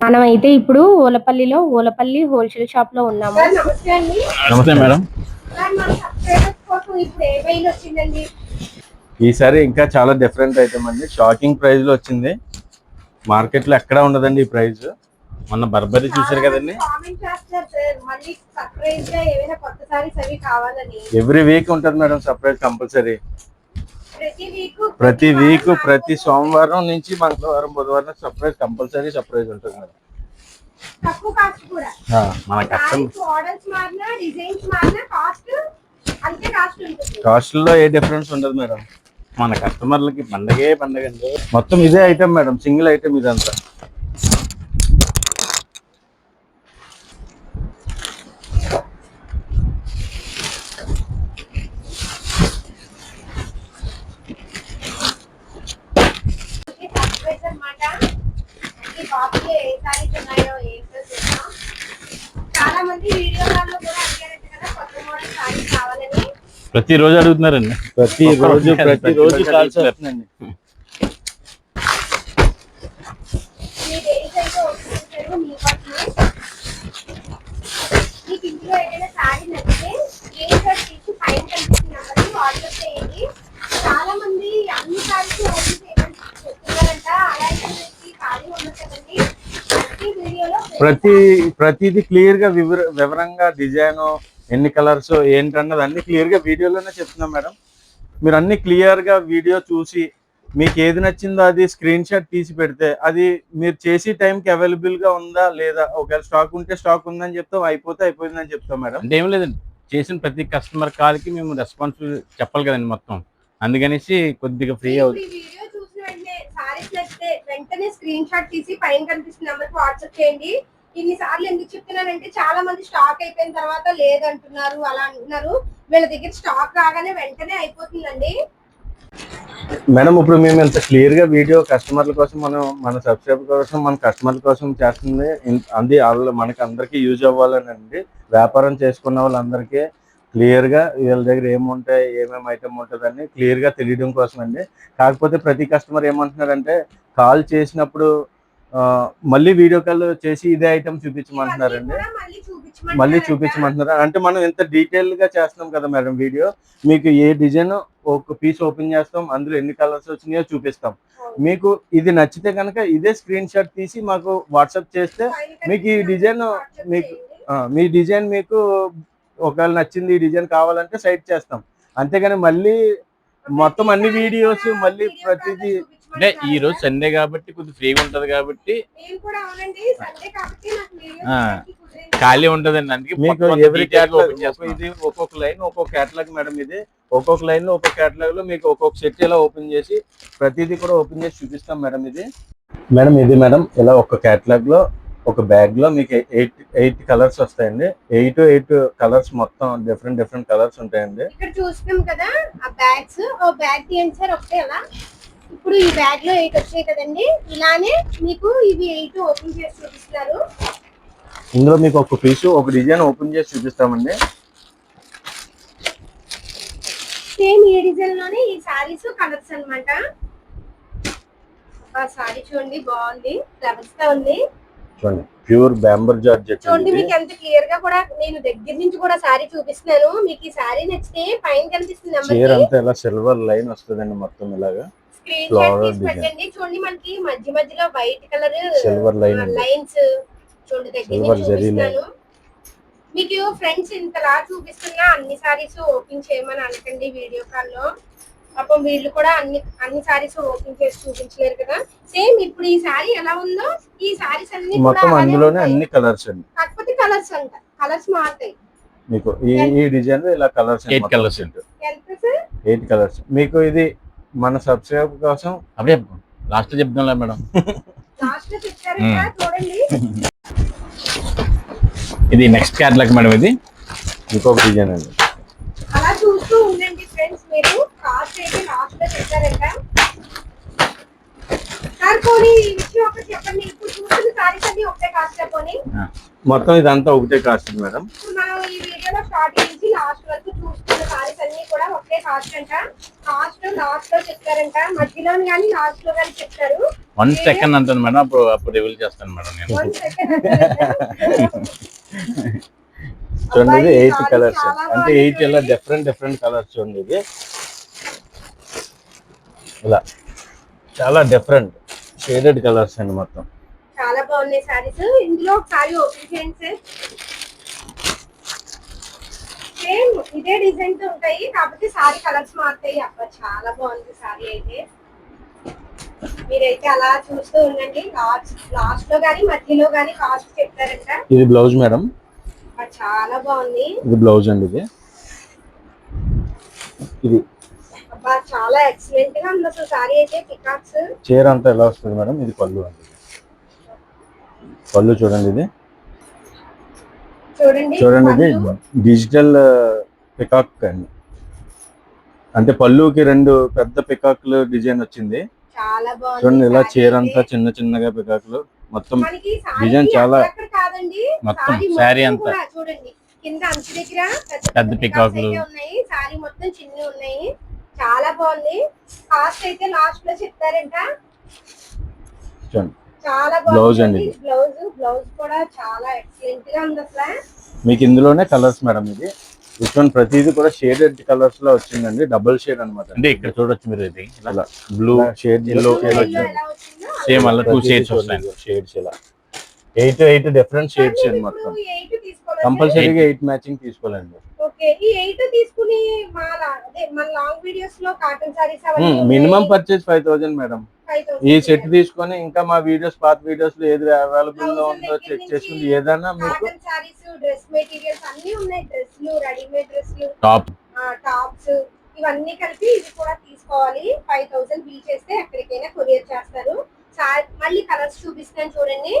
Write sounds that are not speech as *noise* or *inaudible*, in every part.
మనం అయితే ఇప్పుడు ఓలపల్లిలో ఓలపల్లి హోల్సేల్ షాప్లో ఉన్నాము నమస్తే అండి. నమస్తే మేడం. ఈసారి ఇంకా చాలా డిఫరెంట్ ఐటమ్ అండి. షాకింగ్ ప్రైస్లో వచ్చింది. మార్కెట్లో ఎక్కడా ఉండదండి ఈ ప్రైస్ మొన్న బర్బరీ చూసారు కదండి. ఎవ్రీ వీక్ ఉంటుంది మేడం సర్ప్రైజ్ కంపల్సరీ ప్రతి వీక్ ప్రతి సోమవారం నుంచి మంగళవారం బుధవారం సర్ప్రైజ్ కంపల్సరీ సర్ప్రైజ్ ఉంటుంది మేడం. మన మారినా కాస్ట్లో ఏ డిఫరెన్స్ ఉండదు మేడం. మన కస్టమర్లకి పండగే పండగ మొత్తం ఇదే ఐటమ్ మేడం సింగిల్ ఐటమ్ ఇదంతా సర్ప్రైజ్ అన్నమాట ఈ బాక్స్లో ఏ సారీస్ ఉన్నాయో ఏంటో చూద్దాం చాలా మంది వీడియోలలో కూడా అడిగారంట కదా కొత్త మోడల్ సారీస్ కావాలని ప్రతిరోజు అడుగుతున్నారండి. ప్రతి రోజు ప్రతి రోజు కాల్స్ వస్తుందండి చాలా మంది అన్ని చెప్తున్నారంట ఖాళీ ప్రతి ప్రతి ప్రతిది క్లియర్గా వివర వివరంగా డిజైన్ ఎన్ని కలర్స్ ఏంటన్నది అన్ని క్లియర్గా వీడియోలోనే చెప్తున్నాం మేడం. మీరు అన్ని క్లియర్గా వీడియో చూసి మీకు ఏది నచ్చిందో అది స్క్రీన్ షాట్ తీసి పెడితే అది మీరు చేసే టైంకి అవైలబుల్గా ఉందా లేదా? ఒకవేళ స్టాక్ ఉంటే స్టాక్ ఉందని చెప్తాం అయిపోతే అయిపోయిందని చెప్తాం మేడం. అంటే ఏం లేదండి. చేసిన ప్రతి కస్టమర్ కాల్కి మేము రెస్పాన్సిబుల్ చెప్పాలి కదండి మొత్తం. అందుకనేసి కొద్దిగా ఫ్రీ అవుతుంది ఈ వీడియో చూసిన వెంటనే స్క్రీన్ షాట్ తీసి పైన కనిపిస్తున్న నెంబర్కి వాట్సాప్ చేయండి. ఇన్ని సార్లు ఎందుకు చెప్తున్నానంటే చాలా మంది స్టాక్ అయిపోయిన తర్వాత లేదంటున్నారు అలా అంటున్నారు. వీళ్ళ దగ్గర స్టాక్ రాగానే వెంటనే అయిపోతుందండి. మేడం ఇప్పుడు మేము ఇంత క్లియర్గా వీడియో కస్టమర్ల కోసం మనం మన సబ్స్క్రైబర్ కోసం మన కస్టమర్ల కోసం చేస్తుంది. ఇన్- అది వాళ్ళు మనకి అందరికీ యూజ్ అవ్వాలని అండి వ్యాపారం చేసుకున్న వాళ్ళందరికీ క్లియర్గా వీళ్ళ దగ్గర ఏముంటాయి ఏమేమి ఐటమ్ ఉంటుందని క్లియర్గా తెలియడం కోసం అండి కాకపోతే ప్రతి కస్టమర్ ఏమంటున్నారంటే కాల్ చేసినప్పుడు మళ్ళీ వీడియో కాల్ చేసి ఇదే ఐటమ్ చూపించమంటున్నారండి. మళ్ళీ చూపించమంటున్నారు? అంటే మనం ఎంత డీటెయిల్గా చేస్తున్నాం కదా మేడం వీడియో మీకు ఏ డిజైన్ ఒక పీస్ ఓపెన్ చేస్తాం అందులో ఎన్ని కలర్స్ వచ్చినాయో చూపిస్తాం. మీకు ఇది నచ్చితే కనుక ఇదే స్క్రీన్ షాట్ తీసి మాకు వాట్సాప్ చేస్తే మీకు ఈ డిజైన్ మీకు మీ డిజైన్ మీకు ఒకవేళ నచ్చింది ఈ డిజైన్ కావాలంటే సైట్ చేస్తాం. అంతేగాని మళ్ళీ మొత్తం అన్ని వీడియోస్ మళ్ళీ ప్రతిదీ అంటే ఈ. రోజు సండే కాబట్టి కొద్దిగా ఫ్రీగా ఉంటది కాబట్టి. ఖాళీ ఉంటదండి అందుకే మీకు ఎవ్రీ క్యాటలాగ్. ఇది ఒక్కొక్క లైన్ ఒక్కొక్క క్యాటలాగ్ మేడం ఇది. ఒక్కొక్క లైన్లో ఒక్కొక్క క్యాటలాగ్లో మీకు ఒక్కొక్క సెట్ ఇలా ఓపెన్ చేసి ప్రతిదీ కూడా ఓపెన్ చేసి చూపిస్తాం మేడం ఇది. మేడం ఇది మేడం ఇలా ఒక క్యాటలాగ్లో ఒక బ్యాగ్లో మీకు ఎయిట్ ఎయిట్ కలర్స్ వస్తాయండి. ఎయిట్ ఎయిట్ కలర్స్ మొత్తం డిఫరెంట్ డిఫరెంట్ కలర్స్ ఉంటాయండి. ఇక్కడ చూస్తున్నాం కదా ఆ బ్యాగ్స్ ఓ బ్యాగ్ తీయండి సార్ ఒకటే అలా ఇప్పుడు ఈ బ్యాగ్లో ఎయిట్ వచ్చాయి కదండి. ఇలానే మీకు ఇవి ఎయిట్ ఓపెన్ చేసి చూపిస్తున్నారు ఇందులో మీకు ఒక పీస్ ఒక డిజైన్ ఓపెన్ చేసి చూపిస్తామండి. సేమ్ ఈ డిజైన్లోనే ఈ సారీస్ కలర్స్ అన్నమాట. ఆ సారీ చూడండి బాగుంది. ఫ్లవర్స్తో ఉంది. చూడండి ప్యూర్ బ్యాంబర్ జార్జెట్ చూడండి మీకు ఎంత క్లియర్గా కూడా నేను దగ్గర నుంచి కూడా సారీ చూపిస్తున్నాను. మీకు ఈ సారీ నచ్చితే పైన కనిపిస్తుంది చీర అంతా ఇలా సిల్వర్ లైన్ వస్తుందండి మొత్తం ఇలాగా. స్క్రీన్ Flower షాట్ తీసి design. పెట్టండి. చూడండి మనకి మధ్య మధ్యలో white colour silver line lines చూడండి దగ్గర చూపిస్తున్నాను. మీకు ఫ్రెండ్స్ ఇంతలా చూపిస్తున్నా అన్ని సారీస్ ఓపెన్ చేయమని అనకండి వీడియో కాల్లో పాపం వీళ్ళు కూడా అన్ని అన్ని సారీస్ ఓపెన్ చేసి చూపించలేరు కదా. సేమ్ ఇప్పుడు ఈ సారీ ఎలా ఉందో ఈ సారీస్ అన్ని కూడా మొత్తం అందులోనే. అన్ని కలర్స్ అండి. కాకపోతే కలర్స్ అంట. కలర్స్ మారుతాయి. మీకు ఈ ఈ డిజైన్లో ఇలా కలర్స్. ఎంత సార్ ఎయిట్ కలర్స్ మీకు ఇది మన సబ్స్క్రైబ్ కోసం అప్పుడే లాస్ట్ చెప్తాంలే మేడం. ఇది నెక్స్ట్ క్యాటలాగ్ మేడం ఇది. ఇంకొక డిజైన్ అండి. అలా చూస్తూ ఉండండి ఫ్రెండ్స్ మీరు. కాస్ట్ అయితే లాస్ట్లో మొత్తం ఇదంతా ఒకటే కాస్ట్ మేడం. ఇప్పుడు మనం ఈ వీడియోలో స్టార్టింగ్ నుంచి లాస్ట్ వరకు చూస్తున్న సారీస్ అన్ని కూడా ఒక ఇంతే కాస్ట్ అంట. కాస్ట్ లాస్ట్లో చెప్తారంట. మధ్యలో కానీ లాస్ట్లో కానీ చెప్తారు. వన్ సెకండ్ అంటాను మేడం. అప్పుడు అప్పుడు రివీల్ చేస్తాను మేడం నేను. వన్ సెకండ్ *laughs* చూడండి ఇది ఎయిట్ కలర్స్ అంటే ఎయిట్ ఇలా. డిఫరెంట్ డిఫరెంట్ కలర్స్ చూడండి ఇది. ఇలా. చాలా డిఫరెంట్ షేడెడ్ కలర్స్ అండి మొత్తం. చాలా బాగున్నాయి సారీస్. ఇందులో ఒకసారి ఓపెన్ చేయండి సార్. సేమ్ ఇదే డిజైన్తో ఉంటాయి. కాకపోతే సారీ కలర్స్ మారుతాయి. అబ్బా చాలా బాగుంది సారీ అయితే. మీరైతే అలా చూస్తూ ఉండండి. లాస్ట్ లాస్ట్లో గానీ మధ్యలో గానీ కాస్ట్ చెప్తారంట. ఇది బ్లౌజ్ మేడం. చాలా బాగుంది. ఇది బ్లౌజ్ అండి ఇది. ఇది. అబ్బా చాలా ఎక్సలెంట్గా ఉంది అసలు సారీ అయితే పికాక్స్ చీర అంతా ఎలా వస్తుంది మేడం? ఇది పళ్ళు అండి. పళ్ళు చూడండి ఇది. చూడండి. చూడండి ఇది. డిజిటల్ పికాక్ అండి. అంటే పళ్ళుకి రెండు పెద్ద పికాక్లు డిజైన్ వచ్చింది. చూడండి ఇలా చీర. అంతా చిన్న చిన్నగా పికాక్లు మొత్తం డిజైన్ చాలా- మొత్తం సారీ శారీ అంతా. పెద్ద పికాకులు. చాలా బాగుంది. కాస్ట్ అయితే లాస్ట్లో చెప్తారంట చూడండి. చాలా Blouse అండి. బ్లౌజ్ బ్లౌజ్ కూడా చాలా ఎక్సలెంట్గా ఉంది మీకు ఇందులోనే కలర్స్ మేడం ఇది. ఇటువంటి ప్రతిదీ కూడా షేడెడ్ కలర్స్లో వచ్చిందండి. డబుల్ షేడ్ అనమాట అంటే ఇక్కడ చూడొచ్చు మీరు ఇది. ఇలా blue shade yellow, shade yellow వచ్చింది ఎలా వచ్చిందో Same అలా shades చూడండి, వస్తాయి. షేడ్స్ ఇలా. ఎయిట్ ఎయిట్ డిఫరెంట్ షేడ్స్ అండి మొత్తం కంపల్సరీగా ఎయిట్ మ్యాచింగ్ తీసుకోవాలండి. ఓకే ఈ ఎయిట్ తీసుకుని మా లా- అదే మన లాంగ్ వీడియోస్లో కాటన్ సారీస్ అవన్నీ minimum purchase five thousand madam ఈ సెట్ తీసుకొని ఇంకా మా వీడియోస్ పాత వీడియోస్లో ఏది అవైలబుల్లో ఉందో చెక్ చేసుకుని ఏదైనా మీకు డ్రెస్ మెటీరియల్స్ అన్ని ఉన్నాయి. డ్రెస్లు రెడీమేడ్ డ్రెస్లు టాప్ టాప్స్ ఇవన్నీ కలిపి ఇది కూడా తీసుకోవాలి. ఫైవ్ థౌసండ్ బిల్ చేస్తే ఎక్కడికైనా కొరియర్ చేస్తారు. మళ్ళీ కలర్స్ చూపిస్తాను చూడండి.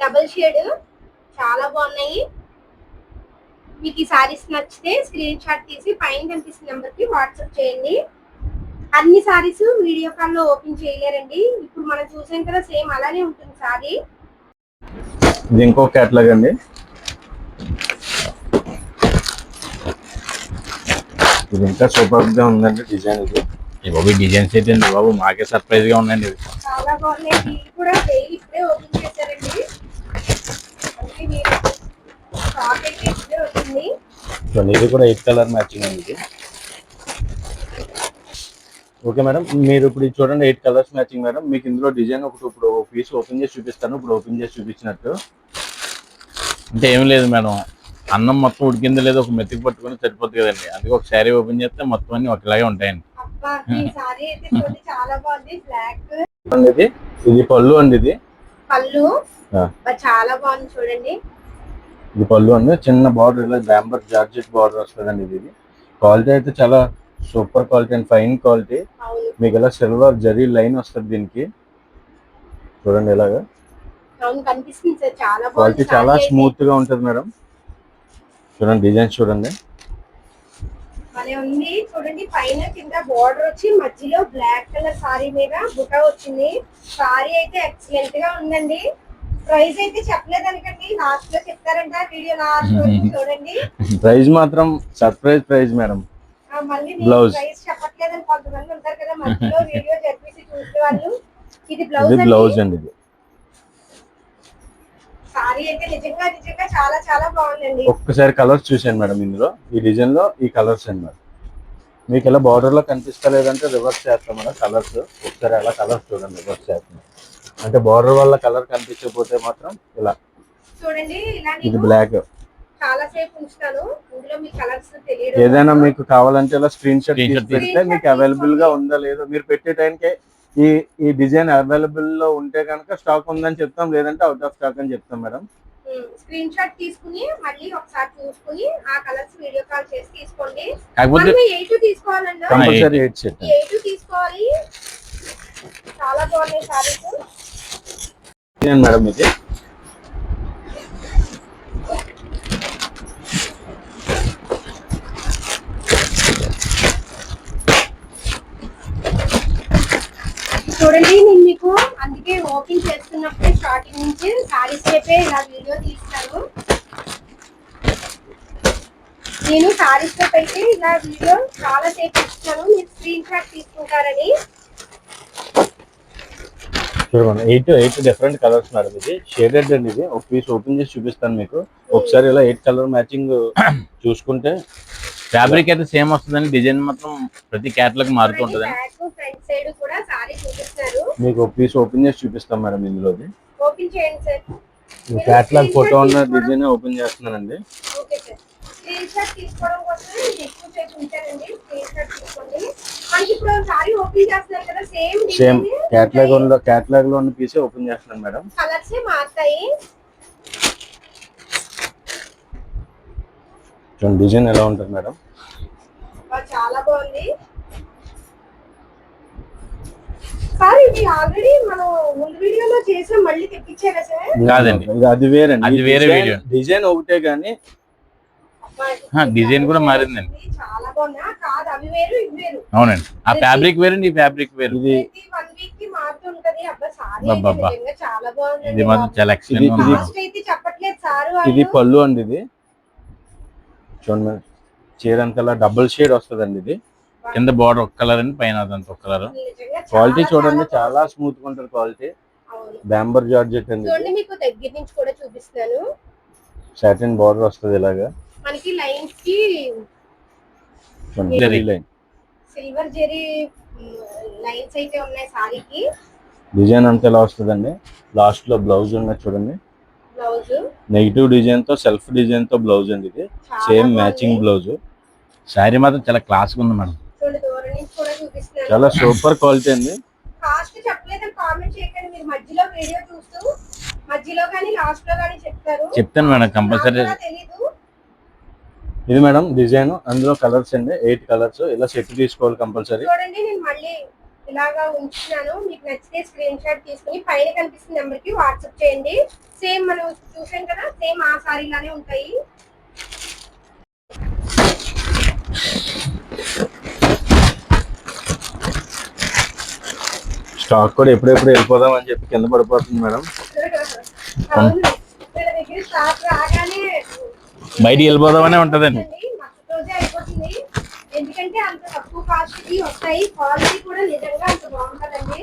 డబుల్ షేడ్ చాలా బాగున్నాయి. మీకు ఈ సారీస్ నచ్చితే స్క్రీన్ షాట్ తీసి పైన కనిపిస్తున్న నెంబర్కి వాట్సాప్ చేయండి. అన్ని సారీస్ వీడియో కాల్లో ఓపెన్ చేయలేరండి. ఇప్పుడు మనం చూసాం కదా సేమ్ అలానే ఉంటుంది సారీ. ఇది ఇంకో కేటలాగ్ అండి. ఇది ఇంకా సూపర్గా ఉందండి డిజైన్ ఇది. ఈ బాబు డిజైన్స్ అయితే బాబు మాకే సర్ప్రైజ్గా ఉందండి ఇవి. చాలా బాగున్నాయి. వీళ్ళు కూడా డైలీ ఇప్పుడే ఓపెన్ చేశారండి. అంటే వీళ్ళు స్టాక్ అయితే ఇప్పుడే వచ్చింది. చూడండి, ఇది కూడా ఎయిట్ కలర్ మ్యాచింగ్ అండి ఓకే మేడం. మీరు ఇప్పుడు ఇది చూడండి ఎయిట్ కలర్స్ మ్యాచింగ్ మేడం. మీకు ఇందులో డిజైన్ ఒకటి ఇప్పుడు పీస్ ఓపెన్ చేసి చూపిస్తాను. ఇప్పుడు ఓపెన్ చేసి చూపించినట్టు. అంటే ఏం లేదు మేడం. అన్నం మొత్తం ఉడికిందో లేదో ఒక మెతికి పట్టుకొని సరిపోతుంది కదండి. అందుకే ఒక శారీ ఓపెన్ చేస్తే మొత్తం అన్ని ఒకలాగే ఉంటాయండి. అబ్బా ఈ సారీ అయితే చూడండి చాలా బాగుంది. బ్లాక్ చూడండి ఇది. ఇది పళ్ళు అండి ఇది. పళ్ళు. చాలా బాగుంది చూడండి. ఇది పళ్ళు అండి. చిన్న బార్డర్ ఇలా జాంబర్ జార్జెట్ బార్డర్ వస్తుందండి ఇది. క్వాలిటీ అయితే చాలా super quality and fine quality. మీకు ఇలా సిల్వర్ జరీ లైన్ వస్తుంది దీనికి? చూడండి ఇలాగా క్వాలిటీ చాలా. స్మూత్గా ఉంటుంది మేడం. చూడండి డిజైన్స్ చూడండి. ఉంది. చూడండి పైన కింద బార్డర్ వచ్చి మధ్యలో బ్లాక్ కలర్ సారీ మీద బుట్ట వచ్చింది. సారీ అయితే ఎక్సలెంట్గా ఉందండి. ప్రైస్ అయితే చెప్పలేదు అనుకండి లాస్ట్లో చెప్తారంట. వీడియో లాస్ట్ *laughs* చూడండి. ప్రైస్ మాత్రం సర్ప్రైజ్ ప్రైస్ మేడం. బ్లౌజ్ *laughs* ఇది బ్లౌజ్ అండి. ఇది. ఒక్కసారి కలర్స్ చూసాను మేడం ఇందులో. ఈ డిజైన్లో ఈ కలర్స్ అండి మేడం. మీకు ఇలా బార్డర్లో కనిపిస్తలేదంటే రివర్స్ చేస్తాం మేడం కలర్స్ ఒకసారి అలా కలర్స్ చూడండి రివర్స్ చేస్తాం. అంటే బార్డర్ వల్ల కలర్ కనిపించకపోతే మాత్రం ఇలా. చూడండి ఇది బ్లాక్ చాలా సేపు ఉంచుతాను. ఇందులో మీ కలర్స్ తెలియదు ఏదైనా మీకు కావాలంటే ఇలా స్క్రీన్ షాట్ Screen తీసి పెడితే మీకు అవైలబుల్గా ఉందా లేదో. మీరు పెట్టే టైంకే ఈ ఈ డిజైన్ అవైలబుల్లో ఉంటే కనుక స్టాక్ ఉందని చెప్తాం లేదంటే అవుట్ ఆఫ్ స్టాక్ అని చెప్తాం మేడం. స్క్రీన్ షాట్ తీసుకుని మళ్ళీ ఒకసారి చూసుకుని ఆ కలర్స్ వీడియో కాల్ చేసి తీసుకోండి. కాకపోతే మనం ఎయిట్ తీసుకోవాలండి. కంపల్సరీ ఎయిట్ సెట్ ఎయిట్ తీసుకోవాలి. చాలా బాగున్నాయి సారీస్. మేడం ఇది? చూడండి నేను మీకు అందుకే ఓపెన్ చేస్తున్నప్పుడే స్టార్టింగ్ నుంచి సారీస్ చెప్పే ఇలా వీడియో తీస్తాను. నేను సారీస్తో అయితే ఇలా వీడియో చాలా సేపు ఇస్తున్నాను మీరు స్క్రీన్ షాట్ తీసుకుంటారని. చూడండి eight eight different colours madam ఇది షేడెడ్ అండి ఇది. ఒక పీస్ ఓపెన్ చేసి చూపిస్తాను మీకు. ఒకసారి ఇలా ఎయిట్ కలర్ మ్యాచింగ్ *clears throat* చూసుకుంటే ఫ్యాబ్రిక్ అయితే సేమ్ వస్తుందండి. డిజైన్ మాత్రం ప్రతి క్యాట్లాగ్ మారుతూ ఉంటుందండి. బ్యాక్ ఫ్రంట్ సైడ్ కూడా సారీ చూపిస్తున్నారు మీకు ఒక పీస్ ఓపెన్ చేసి చూపిస్తాం మేడం ఇందులోది. ఓపెన్ చేయండి సార్. క్యాట్లాగ్ ఫోటో ఉన్న డిజైన్ ఓపెన్ చేస్తున్నానండి. సేమ్ సేమ్ క్యాట్లాగ్ ఉన్న క్యాట్లాగ్లో ఉన్న పీసే ఓపెన్ చేస్తున్నాను మేడం. కలర్స్ మారుతాయి. చూడండి డిజైన్ ఎలా ఉంటుంది మేడం? చాలా బాగుంది. సార్ ఇది ఆల్రెడీ మనం ముందు వీడియోలో చేసాం మళ్ళీ తెప్పించారా సార్? కాదండి. ఇది అది వేరే అది వేరే. డిజైన్ ఒకటే కానీ డిజైన్ కూడా మారిందండి. ఇది చాలా బాగుంది. ఆ, కాదు అవి వేరు ఇవి వేరు. అవునండి. ఆ ఫ్యాబ్రిక్ వేరు ఈ ఫ్యాబ్రిక్ వేరు. ఇది ఇది వన్ వీక్కి మారుతుంటది అబ్బా సారీ అబ్బబ్బా. నిజంగా చాలా ఇది బాగుంది మాత్రం చాలా ఎక్సలెంట్ ఇది- చెప్పట్లేదు సార్ ఇది పళ్ళు అండి ఇది. చూడండి చీర అంతలా డబుల్ షేడ్ వస్తుందండి ఇది. కింద బార్డర్ ఒక కలర్ అండి పైన అదంతా ఒక కలర్ క్వాలిటీ చూడండి చాలా స్మూత్గా ఉంటుంది క్వాలిటీ. బ్యాంబర్ జార్జెట్ అండి చూడండి మీకు దగ్గర నుంచి కూడా చూపిస్తాను సాటిన్ బార్డర్ వస్తుంది ఇలాగా. మనకి లైన్స్కి చూడండి zari. Line silver zari lines అయితే ఉన్నాయి సారీకి. డిజైన్ అంతా ఎలా వస్తుందండి? లాస్ట్లో బ్లౌజ్ ఉన్నది చూడండి. బ్లౌజ్ నెగిటివ్ డిజైన్తో సెల్ఫ్ డిజైన్తో బ్లౌజ్ అండి ఇది. Same matching blouse. శారీ మాత్రం చాలా క్లాస్ ఉంది మేడం. చాలా సూపర్ క్వాలిటీ అండి. కాస్ట్ చెప్పలేదని కామెంట్ చేయకండి. మీరు మధ్యలో వీడియో చూస్తూ మధ్యలో కానీ లాస్ట్లో కానీ చెప్తారు. చెప్తాను మేడం కంపల్సరీ. తెలీదు. ఇది మేడం డిజైన్ అందులో కలర్స్ అండి. Eight colours. ఇలా సెట్ తీసుకోవాలి కంపల్సరీ. చూడండి నేను మళ్ళీ ఇలాగా ఉంచుతున్నాను మీకు నచ్చితే స్క్రీన్ షాట్ తీసుకుని పైన కనిపిస్తున్న నెంబర్కి వాట్సాప్ చేయండి. సేమ్ మనం చూసాం కదా సేమ్ ఆ సారీ లానే ఉంటాయి. స్టాక్ కూడా ఎప్పుడెప్పుడు వెళ్ళిపోదాం అని చెప్పి కింద పడిపోతుంది మేడం. బయటికి వెళ్ళిపోదామనే ఉంటదండి అండి, మరుసటి రోజే అయిపోతుంది ఎందుకంటే అంత తక్కువ కాస్ట్కి వస్తాయి. క్వాలిటీ కూడా నిజంగా అంత బాగుంటుందండి.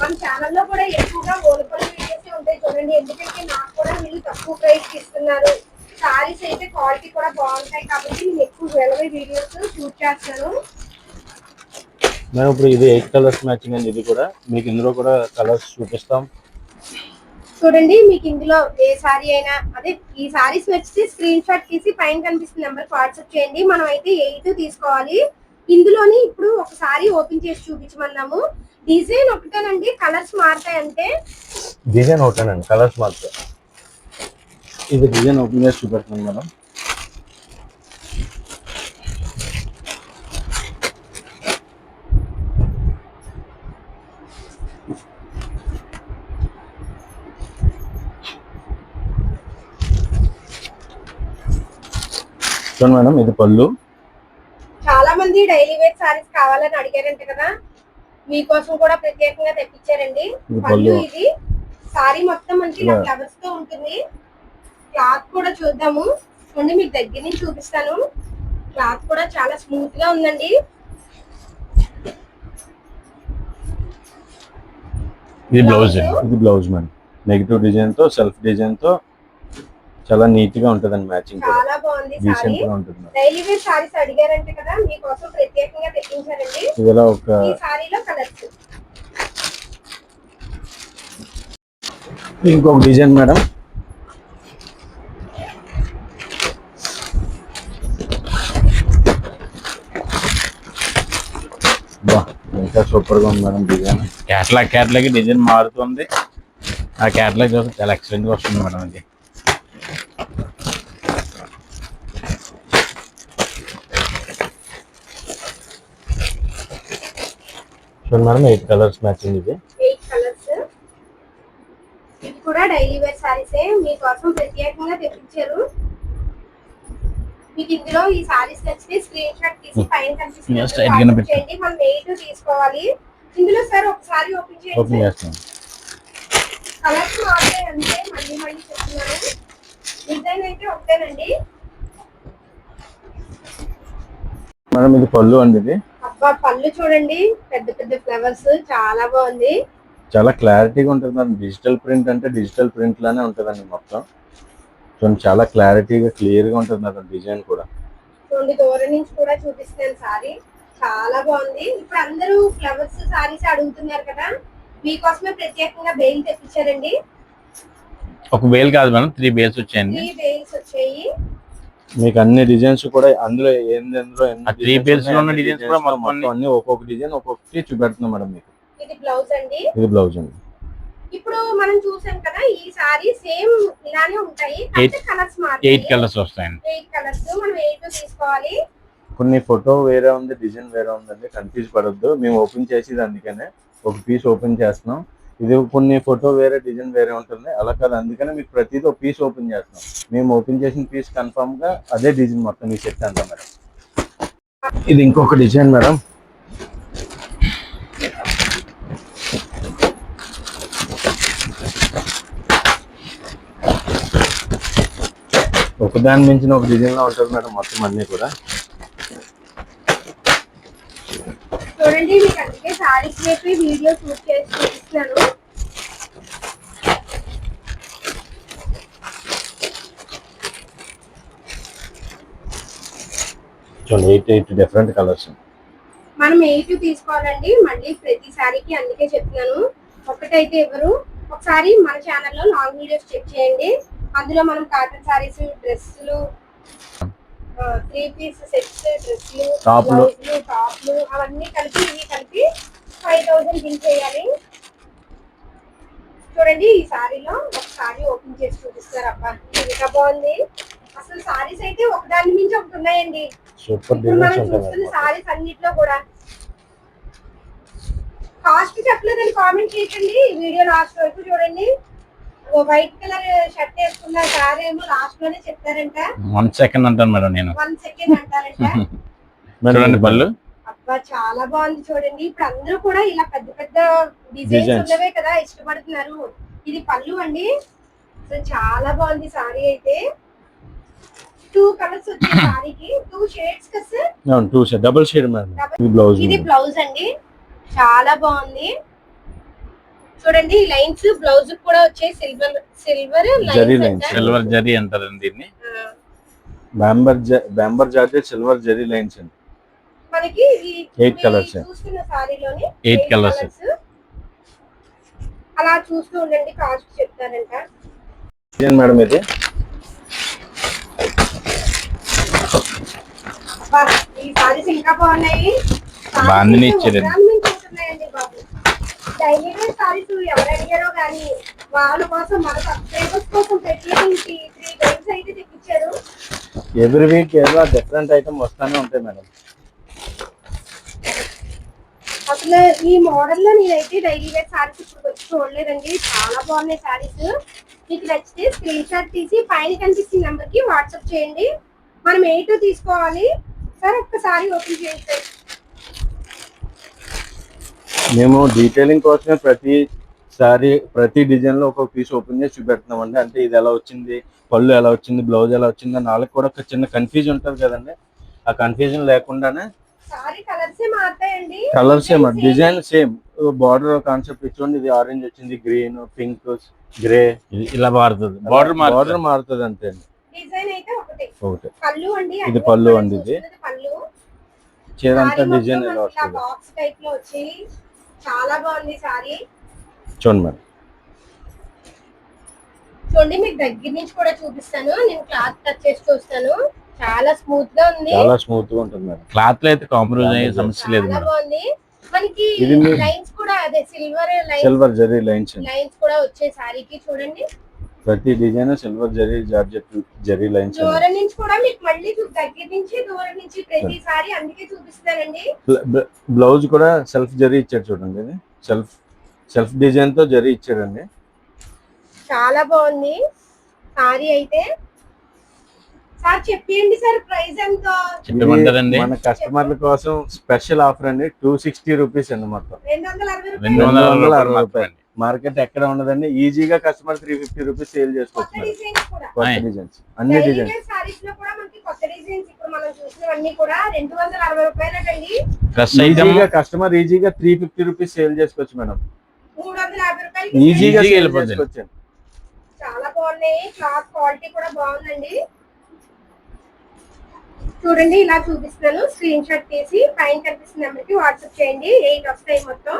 మన ఛానల్లో కూడా ఎక్కువగా ఓలపల్లి వీడియోస్ ఉంటాయి చూడండి. ఎందుకంటే నాకు కూడా వీళ్ళు తక్కువ ప్రైస్ ఇస్తున్నారు. సారీస్ అయితే క్వాలిటీ కూడా బాగుంటాయి కాబట్టి నేను ఎక్కువ జ్యువెలరీ వీడియోస్ షూట్ చేస్తాను. మేడం ఇప్పుడు ఇది ఎయిట్ కలర్స్ మ్యాచింగ్ అండి. ఇది కూడా మీకు ఇందులో కూడా కలర్స్ చూపిస్తాం. చూడండి మీకు ఇందులో ఏ సారీ అయినా అదే ఈ సారీస్ నచ్చితే స్క్రీన్ షాట్ తీసి పైన కనిపిస్తున్న నెంబర్ వాట్సాప్ చేయండి. మనం అయితే ఎయిట్ తీసుకోవాలి. ఇందులోని ఇప్పుడు ఒక సారీ ఓపెన్ చేసి చూపించమన్నాము. డిజైన్ ఒకటేనండి కలర్స్ మారుతాయి అంటే డిజైన్ ఒకటేనండి కలర్స్ మాత్రం ఇది డిజైన్ ఓపెన్ చేసి చూపెడుతున్నాను మేడం. చూడండి మేడం ఇది పళ్ళు. మంది డైలీ వేర్ సారీస్ కావాలని అడిగారంట కదా? మీకోసం కూడా ప్రత్యేకంగా తెప్పించారండి. పళ్ళు. ఇది. సారీ మొత్తం మనకి ఇలా ఇలా. ఫ్లవర్స్తో ఉంటుంది. క్లాత్ కూడా చూద్దాము. చూడండి మీకు దగ్గర నుంచి చూపిస్తాను. క్లాత్ కూడా చాలా స్మూత్గా ఉందండి. ఇది బ్లౌజ్. ఇది బ్లౌజ్ మేడం నెగిటివ్ డిజైన్తో సెల్ఫ్ డిజైన్తో చాలా నీట్గా ఉంటదండి మ్యాచింగ్ కూడా. చాలా బాగుంది సారీ. డీసెంట్గా ఉంటుంది డైలీ వేర్ సారీస్ అడిగారంటే కదా మీకోసం ప్రత్యేకంగా తెప్పించారండి. ఇది ఇలా ఒక ఈ సారీలో కలర్స్. ఇంకొక డిజైన్ మేడం. ఇంకా సూపర్గా ఉంది madam design. Catalogue catalogue design మారుతుంది. ఆ క్యాట్లాగ్ చూస్తే చాలా ఎక్సలెంట్గా వస్తుంది మేడం ఇది. చూడండి మేడం ఎయిట్ కలర్స్ మ్యాచింగ్ ఇది. Eight colours. ఇది కూడా డైలీ వేర్ సారీసే మీకోసం ప్రత్యేకంగా తెప్పించారు. మీకు ఇందులో ఈ సారీస్ నచ్చితే స్క్రీన్ షాట్ తీసి పైన కనిపిస్తుంది. మనం ఎయిట్ తీసుకోవాలి. ఇందులో సార్ ఒకసారి ఓపెన్ ఓపెన్ చేయండి చేస్తాం. కలర్స్ మారుతాయి అంతే. మళ్ళీ మళ్ళీ చెప్తున్నాను. డిజైన్ అయితే ఒకటేనండి. మేడం ఇది పళ్ళు అండి ఇది. అబ్బా పళ్ళు చూడండి పెద్ద పెద్ద ఫ్లవర్స్ చాలా బాగుంది. చాలా క్లారిటీగా ఉంటుంది మేడం. డిజిటల్ ప్రింట్ అంటే డిజిటల్ ప్రింట్ లానే ఉంటుందండి మొత్తం. చూడండి చాలా క్లారిటీగా క్లియర్గా ఉంటుంది మేడం డిజైన్ కూడా. చూడండి దూరం నుంచి కూడా చూపిస్తున్నాను సారీ. చాలా బాగుంది. ఇప్పుడు అందరూ ఫ్లవర్స్ సారీస్ అడుగుతున్నారు కదా మీకోసమే ప్రత్యేకంగా బెయిల్ తెప్పించారండి. ఒక బేల్ కాదు మేడం త్రీ బేల్స్ వచ్చాయండి. త్రీ బెయిల్స్ వచ్చాయి. మీకు అన్ని డిజైన్స్ కూడా అందులో ఏంది అందులో లో ఉన్నాయో ఉన్న designs కూడా మొత్తం అన్ని ఒక్కొక్క డిజైన్ ఒక్కొక్కటి చూపెడుతున్నాం మేడం మీకు. ఇది బ్లౌజ్ అండి? ఇది బ్లౌజ్ అండి. ఇప్పుడు మనం చూసాం కదా ఈ సారీ సేమ్ ఇలానే ఉంటాయి. కలర్స్ ఎయిట్ కలర్స్ వస్తాయండి. ఎయిట్ కలర్స్ మనం ఎయిట్ తీసుకోవాలి? కొన్ని ఫోటో వేరే ఉంది డిజైన్ వేరే ఉందండి. కన్ఫ్యూజ్ పడొద్దు. మేము ఓపెన్ చేసేది అందుకనే ఒక పీస్ ఓపెన్ చేస్తున్నాం. ఇది కొన్ని ఫోటో వేరే డిజైన్ వేరే ఉంటుంది. అలా కాదు అందుకనే మీకు ప్రతిదీ ఒక పీస్ ఓపెన్ చేస్తాం మేము ఓపెన్ చేసిన పీస్ కన్ఫర్మ్గా అదే డిజైన్ మొత్తం ఈ సెట్ అంతా మేడం. ఇది ఇంకొక డిజైన్ మేడం. ఒకదాని మించిన ఒక డిజైన్లో ఉంటుంది మేడం మొత్తం అన్ని కూడా. చూడండి మీకు అందుకే సారీస్ వీడియో షూట్ చేసి చూపిస్తున్నాను చూడండి ఎయిట్ ఎయిట్ డిఫరెంట్ కలర్స్ మనం ఎయిట్ తీసుకోవాలండి. మళ్ళీ ప్రతి సారీకి అందుకే చెప్తున్నాను. ఒకటైతే ఎవరు ఒకసారి మన ఛానల్లో లాంగ్ వీడియోస్ చెక్ చేయండి. అందులో మనం కాటన్ సారీస్ డ్రెస్సులు త్రీ పీస్ సెట్స్ డ్రెస్సులు Top లు. బ్లౌజులు టాప్లు అవన్నీ కలిపి ఇవి కలిపి ఫైవ్ థౌసండ్ బిల్ చేయాలి. చూడండి ఈ సారీలో ఒక సారీ ఓపెన్ చేసి చూపిస్తారు. అబ్బా ఇంకా బాగుంది. అసలు సారీస్ అయితే ఒకదాని మించి ఒకటి ఉన్నాయండి. సూపర్ డిజైన్స్ ఉంటాయి సారీస్ అన్నిట్లో కూడా. కాస్ట్ చెప్పలేదని కామెంట్ చేయకండి. వీడియో లాస్ట్ వరకు చూడండి. ఓ వైట్ కలర్ షర్ట్ వేసుకున్న సారీ ఏమో లాస్ట్లోనే చెప్తారంట వన్ సెకండ్ అంటాను మేడం నేను. వన్ సెకండ్ అంటారంట. *laughs* చూడండి పళ్ళు. అబ్బా చాలా బాగుంది చూడండి. ఇప్పుడు అందరూ కూడా ఇలా పెద్ద పెద్ద డిజైన్స్. ఉన్నవే కదా ఇష్టపడుతున్నారు. ఇది పళ్ళు అండి. అసలు చాలా బాగుంది సారీ అయితే. టూ కలర్స్ వచ్చాయి సారీకి టూ షేడ్స్ కదా సార్ అవును two shade double shade madam blouse ఇది బ్లౌజ్ అండి. చాలా బాగుంది. చూడండి లైన్స్ బ్లౌజ్ కూడా వచ్చాయి silver silver zari lines. Silver zari అంటారండి దీన్ని. బ్యాంబర్ బ్యాంబర్ సిల్వర్ జెరీ లైన్స్ అండి. మనకి. చూస్తున్న సారీలోని Eight colours. అలా చూస్తూ ఉండండి కాస్ట్ చెప్తారంట. మేడం ఇది? ఈ సారీస్ ఇంకా బాగున్నాయి బాబు. డైలీ వేర్ సారీస్ ఎవరు అడిగారో కానీ వాళ్ళ కోసం మన సబ్స్క్రైబర్స్ కోసం ప్రత్యేకించి త్రీ టైమ్స్ అయితే తెప్పించారు. ఎవ్రీ వీక్ ఏదో డిఫరెంట్ ఐటమ్ వస్తానే ఉంటాయి మేడం. అసలు ఈ మోడల్లో నేనైతే డైలీ వేర్ సారీస్ ఇప్పుడు వచ్చి చూడలేదండి. చాలా బాగున్నాయి సారీస్. మీకు నచ్చితే స్క్రీన్ షాట్ తీసి పైన కనిపిస్తున్న నెంబర్కి వాట్సాప్ చేయండి. మనం ఎయిట్ తీసుకోవాలి? సార్ ఒక్కసారి ఓపెన్ చేయండి. మేము డీటెయిలింగ్ కోసమే ప్రతి సారీ ప్రతి డిజైన్లో ఒక పీస్ ఓపెన్ చేసి చూపెడుతున్నాం అండి అంటే ఇది ఎలా వచ్చింది పళ్ళు ఎలా వచ్చింది బ్లౌజ్ ఎలా వచ్చింది అని వాళ్ళకి కూడా ఒక చిన్న కన్ఫ్యూజన్ ఉంటుంది కదండి. ఆ కన్ఫ్యూజన్ లేకుండానే colours colour same design same border concept ఇచ్చుకోండి. ఇది ఆరెంజ్ వచ్చింది గ్రీన్ పింక్ గ్రే ఇది ఇలా మారుతుంది. బార్డర్ బార్డర్ మారుతుంది మారుతుంది అంతే అండి. డిజైన్ అయితే ఒకటి. ఒకటి. పళ్ళు అండి ఇది పళ్ళు అండి ఇది. పళ్ళు. చీర అంతా డిజైన్ ఎలా వస్తుంది బాక్స్ టైప్లో వచ్చి చాలా బాగుంది సారీ. చూడండి మేడం. చూడండి మీకు దగ్గర నుంచి కూడా చూపిస్తాను. నేను క్లాత్ టచ్ చేసి చూస్తాను. చాలా స్మూత్గా ఉంది. చాలా స్మూత్గా ఉంటుంది మేడం. క్లాత్లో అయితే కాంప్రమైజ్ అయ్యే సమస్య లేదు మేడం. బాగుంది. మనకి లైన్స్ కూడా అదే silver lines silver zari lines lines కూడా వచ్చే సారీకి చూడండి. ప్రతి design silver zari georgette zari lines దూరం నుంచి కూడా మీకు మళ్ళీ దగ్గర నుంచి దూరం నుంచి ప్రతి సారీ అందుకే చూపిస్తానండి బ్లౌజ్ కూడా సెల్ఫ్ జరీ ఇచ్చాడు చూడండి ఇది. సెల్ఫ్ సెల్ఫ్ డిజైన్తో జరీ ఇచ్చాడండి. చాలా బాగుంది. సారీ అయితే. సార్ చెప్పండి సార్ ప్రైస్ ఎంత? చెప్పమంటారండి. మన కస్టమర్ల కోసం స్పెషల్ ఆఫర్ అండి. టూ సిక్స్టీ రూపీస్ అండి మొత్తం. రెండు వందల అరవై రూపాయలు మార్కెట్ ఎక్కడ ఉండదండి? ఈజీగా customer three fifty rupees sale కూడా. కొత్త. డిజైన్స్. అన్ని డిజైన్స్. సారీస్లో కూడా మనకి కొత్త డిజైన్స్ ఇప్పుడు ఇప్పుడు మనం చూసినవన్నీ కూడా రెండు వందల అరవై రూపాయలటండి డ్రెస్ ఐటమ్ ఈజీగా కస్టమర్ ఈజీగా త్రీ ఫిఫ్టీ రూపీస్ సేల్ చేసుకోవచ్చు మేడం. మూడు వందల యాభై రూపాయలకి ఈజీగా చాలా బాగున్నాయి. క్లాత్ క్వాలిటీ కూడా బాగుందండి. చూడండి ఇలా చూపిస్తున్నాను. స్క్రీన్ షాట్ తీసి పైన కనిపిస్తున్న నెంబర్కి వాట్సాప్ చేయండి ఎయిట్ వస్తాయి మొత్తం.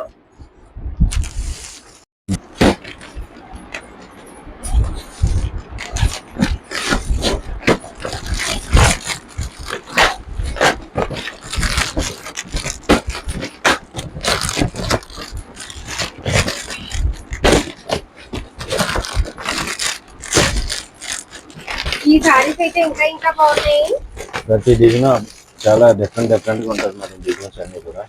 అయితే ఇంకా ఇంకా బాగున్నాయి. ప్రతి డిజైన్ చాలా డిఫరెంట్ డిఫరెంట్గా ఉంటుంది మేడం డిజైన్స్ అన్ని కూడా.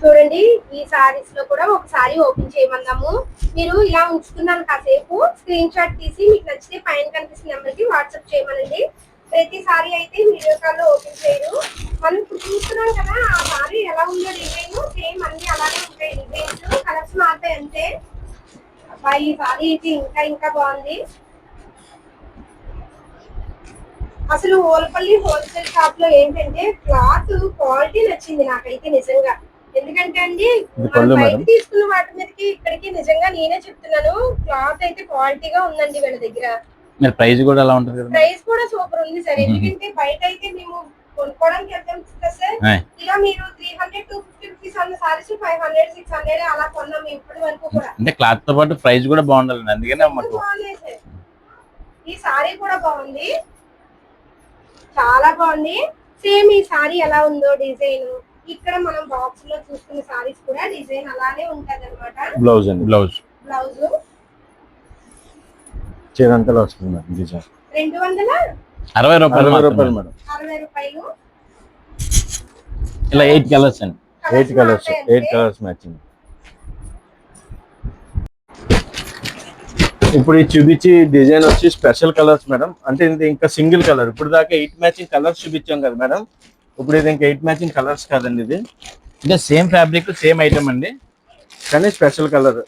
చూడండి ఈ సారీస్లో కూడా ఒక సారీ ఓపెన్ చేయమన్నాము. మీరు ఇలా ఉంచుకున్నాను కాసేపు స్క్రీన్ షాట్ తీసి మీకు నచ్చితే పైన కనిపిస్తున్న నెంబర్కి వాట్సాప్ చేయమనండి. ప్రతి సారీ అయితే వీడియో కాల్లో ఓపెన్ చేయరు. మనం ఇప్పుడు చూస్తున్నాం కదా ఆ సారీ ఎలా ఉందో డిజైన్ సేమ్ అన్ని అలాగే ఉంటాయి డిజైన్స్ కలర్స్ మారుతాయి అంతే. అబ్బాయి ఈ సారీ అయితే ఇంకా ఇంకా బాగుంది. అసలు ఓలపల్లి హోల్సేల్ షాప్లో ఏంటంటే క్లాత్ క్వాలిటీ నచ్చింది నాకైతే నిజంగా. ఎందుకంటే అండి బయట. తీసుకున్న వాటి మీదకి ఇక్కడికి నిజంగా నేనే చెప్తున్నాను క్లాత్ అయితే క్వాలిటీగా ఉందండి వీళ్ళ దగ్గర. మరి ప్రైస్ కూడా ఎలా ఉంటుంది కదా ప్రైస్ కూడా సూపర్ ఉంది సార్. ఎందుకంటే బయట అయితే మేము కొనుక్కోవడానికి వెళ్తాం కదా సార్. ఇలా మీరు three hundred two fifty rupees అన్న saris five hundred six hundred అలా కొన్నాం ఇప్పటి వరకు కూడా. అంటే క్లాత్తో పాటు ప్రైస్ కూడా బాగుండాలండి. అందుకనే ఈ సారీ కూడా బాగుంది. చాలా బాగుంది. సేమ్ ఈ సారీ ఎలా ఉందో డిజైన్ ఇక్కడ మనం బాక్స్లో చూసుకున్న సారీస్ కూడా డిజైన్ అలానే ఉంటది అనమాట బ్లౌజ్ అండి బ్లౌజ్ బ్లౌజ్ చీరంతలో వస్తుంది మేడం డిజైన్. రెండు వందల? అరవై రూపాయలు అరవై. రూపాయలు మేడం. అరవై రూపాయలు. ఇలా ఎయిట్ కలర్స్ అండి. Eight colours eight. Colours matching ఇప్పుడు ఈ చూపించి డిజైన్ వచ్చి స్పెషల్ కలర్స్ మేడం. అంటే ఇది ఇంకా సింగిల్ కలర్. ఇప్పుడు దాకా ఎయిట్ మ్యాచింగ్ కలర్స్ చూపించాం కదా మేడం. ఇప్పుడు ఇది ఇంకా ఎయిట్ మ్యాచింగ్ కలర్స్ కాదండి ఇది. అంటే సేమ్ ఫ్యాబ్రిక్ సేమ్ ఐటమ్ అండి. కానీ స్పెషల్ కలర్.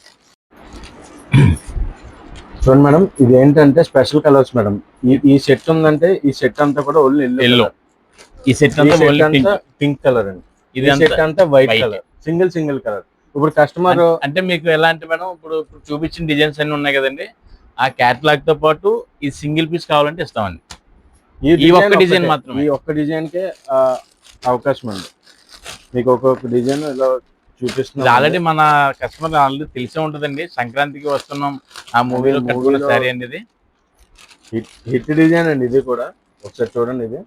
చూడండి మేడం ఇది ఏంటంటే స్పెషల్ కలర్స్ మేడం. ఈ ఈ సెట్ ఉందంటే ఈ సెట్ అంతా కూడా ఓన్లీ. ఎల్లో ఈ సెట్ అంతా పింక్. కలర్ అండి. ఇది సెట్ అంతా white. Colour. Single single colour. ఇప్పుడు కస్టమర్ అంటే మీకు ఎలా అంటే మేడం ఇప్పుడు చూపించిన డిజైన్స్ అన్ని ఉన్నాయి కదండి. ఆ క్యాటలాగ్తో పాటు ఈ సింగిల్ పీస్ కావాలంటే ఇస్తామండి. ఈ ఒక్క ఒక్కటే. మాత్రమే. ఈ ఒక్క డిజైన్ కే అవకాశం ఉంది. మీకు ఒక్కొక్క డిజైన్ ఇలా చూపిస్తున్నాం ఆల్రెడీ మన కస్టమర్ ఆల్రెడీ తెలిసే ఉంటదండి. సంక్రాంతికి వస్తున్నాం ఆ మూవీలో కట్టుకున్న శారీ అండి ఇది. హిట్ డిజైన్ అండి ఇది కూడా. ఒకసారి చూడండి ఇది.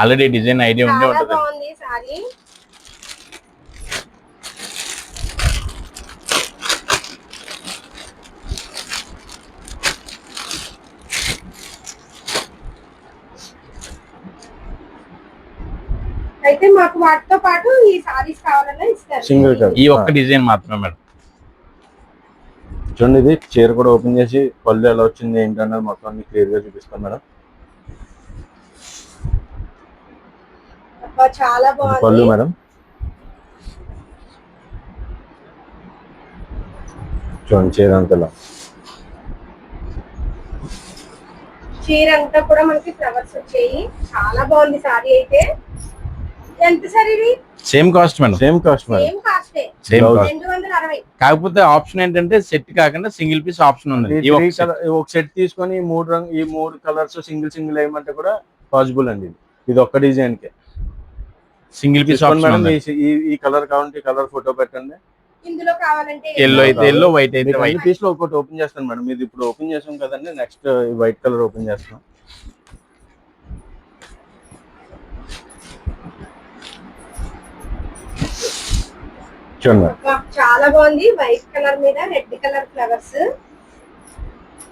ఆల్రెడీ డిజైన్ ఐడియా ఉండే ఉంటది. అయితే మాకు వాటితో పాటు ఈ సారీస్ కావాలన్నా ఇస్తారు. సింగిల్ కలర్ ఈ ఒక్క డిజైన్ మాత్రమే మేడం. చూడండి ఇది చీర కూడా ఓపెన్ చేసి పళ్ళు ఎలా వచ్చింది ఏంటన్నది మొత్తం అన్ని క్లియర్గా చూపిస్తాం మేడం. అబ్బా, చాలా ఇది పళ్ళు బాగుంది మేడం. చూడండి చీర అంతలో చీర అంతా కూడా మనకి ఫ్లవర్స్ వచ్చాయి. చాలా బాగుంది సారీ అయితే. ఎంత సార్ ఇది? Same cost madam same cost madam same కాస్టే same Blouse. Cost రెండు వందల అరవై. కాకపోతే ఆప్షన్ ఏంటంటే సెట్ కాకుండా సింగిల్ పీస్ ఆప్షన్ ఉంది. ఈ ఈ set. ఈ ఒక సెట్ తీసుకొని ఈ మూడు రంగు ఈ మూడు కలర్స్ సింగిల్ సింగిల్ వేయమంటే కూడా పాసిబుల్ అండి ఇది. ఇది ఒక్క డిజైన్కి. సింగిల్ పీస్ ఆప్షన్ మేడం ఉంది. ఈ ఈ కలర్ కావాలంటే కలర్ ఫోటో పెట్టండి. ఇందులో కావాలంటే ఎల్లో అయితే ఎల్లో వైట్ అయితే మీకు వైట్ అన్ని పీస్లో ఒకటి ఓపెన్ చేస్తాను మేడం ఇది ఇప్పుడు ఓపెన్ చేసాం కదండి నెక్స్ట్ వైట్ కలర్ ఓపెన్ చేస్తాం. చాలా బాగుంది. వైట్ కలర్ మీద రెడ్ కలర్ ఫ్లవర్స్.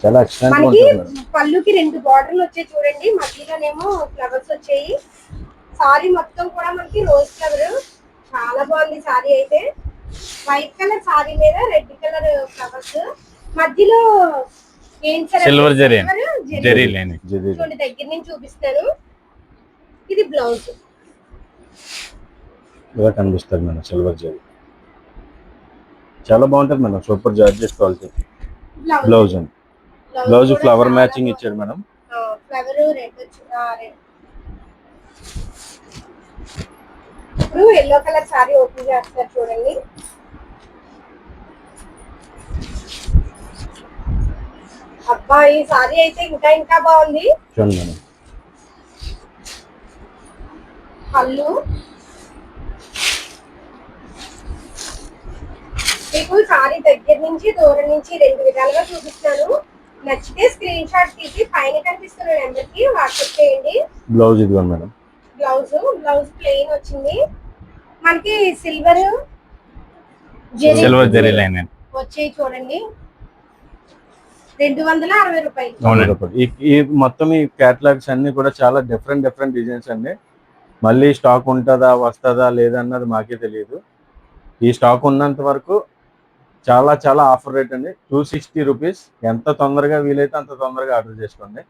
చాలా మనకి పళ్ళుకి రెండు బార్డర్లు వచ్చాయి చూడండి. మధ్యలోనేమో ఫ్లవర్స్ వచ్చాయి. సారీ మొత్తం కూడా మనకి రోజ్ ఫ్లవర్ చాలా బాగుంది సారీ అయితే. వైట్ కలర్ సారీ మీద రెడ్ కలర్ ఫ్లవర్స్. మధ్యలో Silver జరీ. లేని చూడండి దగ్గర నుంచి చూపిస్తాను ఇది బ్లౌజ్. ఇలా కనిపిస్తుంది మేడం సిల్వర్ జరీ చాలా బాగుంటుంది madam super georgette quality. Blouse అండి. బ్లౌజ్ ఫ్లవర్ మ్యాచింగ్ ఇచ్చాడు మేడం. ఇప్పుడు ఎల్లో కలర్ సారీ ఓపెన్ చేస్తారు చూడండి. అబ్బా ఈ సారీ అయితే ఇంకా ఇంకా బాగుంది. చూడండి మేడం. పళ్ళు. మీకు సారీ దగ్గర నుంచి దూరం నుంచి రెండు విధాలుగా చూపిస్తాను నచ్చితే స్క్రీన్ షాట్ తీసి పైన కనిపిస్తున్న నెంబర్కి వాట్సాప్ చేయండి. బ్లౌజ్ ఇదిగోండి మేడం. బ్లౌజ్ బ్లౌజ్ ప్లెయిన్ వచ్చింది. మనకి సిల్వర్ సిల్వర్ జరీ లైన్ వచ్చేవి చూడండి. రెండు వందల అరవై రూపాయలు. అవునండి. ఈ ఈ మొత్తం ఈ క్యాటలాగ్స్ అన్ని కూడా చాలా డిఫరెంట్ డిఫరెంట్ డిజైన్స్ అండి. మళ్ళీ స్టాక్ ఉంటుందా వస్తుందా లేదా అన్నది మాకే తెలియదు. ఈ స్టాక్ ఉన్నంత వరకు చాలా చాలా ఆఫర్ రేట్ అండి. టూ సిక్స్టీ రూపీస్ ఎంత తొందరగా వీలైతే అంత తొందరగా ఆర్డర్ చేసుకోండి.